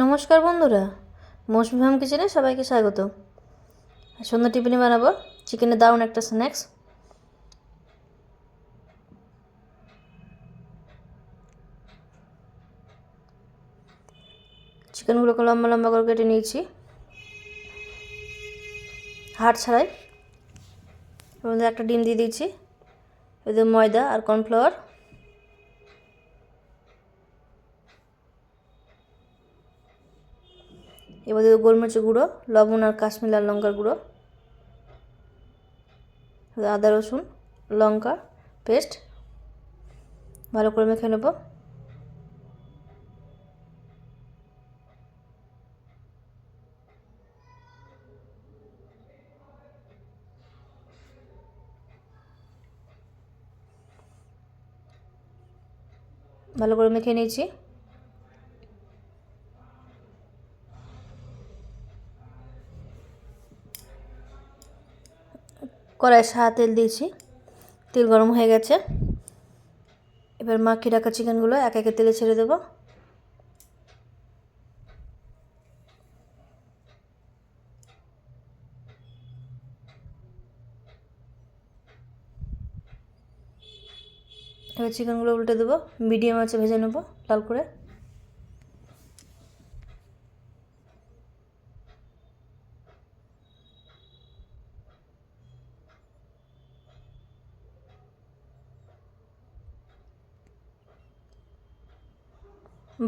নমস্কার বন্ধুরা, মৌসুমি ফার্ম কিচেনে সবাইকে স্বাগত। সন্ধ্যা টিফিনে বানাবো চিকেনের দারুণ একটা স্ন্যাক্স। চিকেনগুলোকে লম্বা লম্বা করে কেটে নিয়েছি। হাড় ছাড়াই। এর মধ্যে একটা ডিম দিয়ে দিয়েছি এদের ময়দা আর কর্নফ্লাওয়ার। এবার দেবো গোলমরিচের গুঁড়ো, লবণ আর কাশ্মীর লাল লঙ্কার গুঁড়ো, আদা, রসুন, লঙ্কা পেস্ট, ভালো করে মেখে নেব। ভালো করে মেখে নিয়েছি। কড়াই সাহা তেল দিয়েছি। তেল গরম হয়ে গেছে। এবার মাখিয়ে রাখা চিকেনগুলো এক একে তেলে ছেড়ে দেবো। এবার চিকেনগুলো উল্টে দেবো। মিডিয়াম আছে ভেজে নেব লাল করে।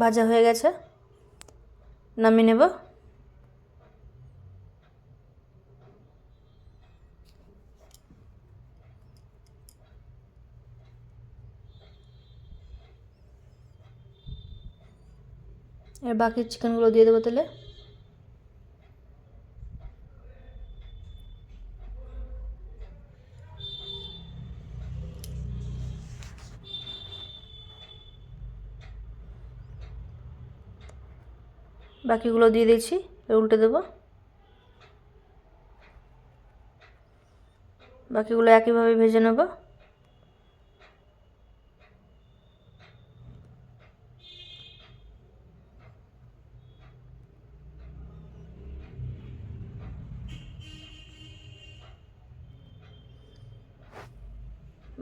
ভাজা হয়ে গেছে। নামিয়ে নেব। এর বাকি চিকেনগুলো দিয়ে দেবো তাহলে। বাকিগুলো দিয়ে দিয়েছি উল্টে দেবো। বাকিগুলো একইভাবে ভেজে নেব।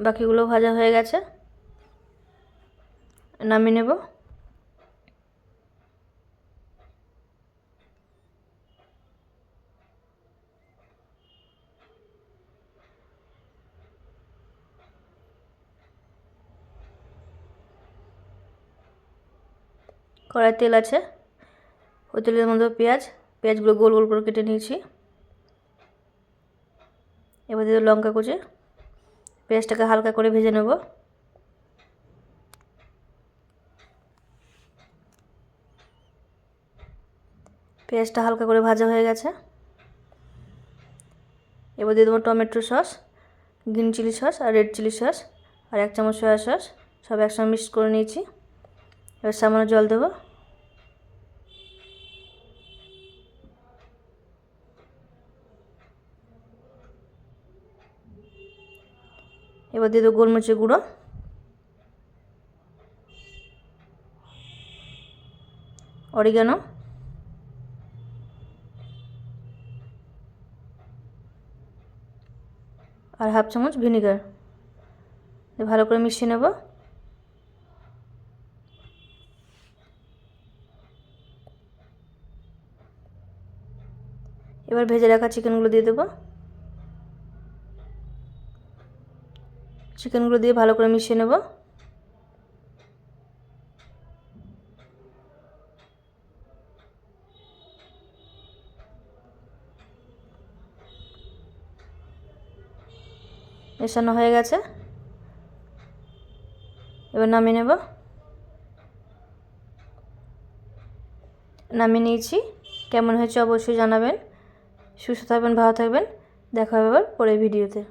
বাকিগুলো ভাজা হয়ে গেছে। নামিয়ে নেব। কড়াই তেল আছে, ওই তেলের মধ্যে পেঁয়াজ, পেঁয়াজগুলো গোল গোল করে কেটে নিয়েছি। এবার দিয়ে লঙ্কা কুচি, পেঁয়াজটাকে হালকা করে ভেজে নেব। পেঁয়াজটা হালকা করে ভাজা হয়ে গেছে। এবার দিয়ে দেবো tomato sauce, green chilli sauce আর রেড চিলি সস আর এক চামচ সয়া সস, সব একসঙ্গে মিক্স করে নিয়েছি। এবার সামান্য জল দেবো। এবার দিয়ে দেবো গোলমরিচের গুঁড়ো। অরিগানো। আর হাফ চামচ ভিনিগার। ভালো করে মিশিয়ে নেব। এবার ভেজে রাখা চিকেনগুলো দিয়ে দেবো। চিকেনগুলো দিয়ে ভালো করে মিশিয়ে নেব। মেশানো হয়ে গেছে। এবার নামিয়ে নেব। নামিয়ে নিয়েছি। কেমন হয়েছে অবশ্যই জানাবেন। সুস্থ থাকবেন ভালো থাকবেন। দেখা হবে আবার পরের ভিডিওতে।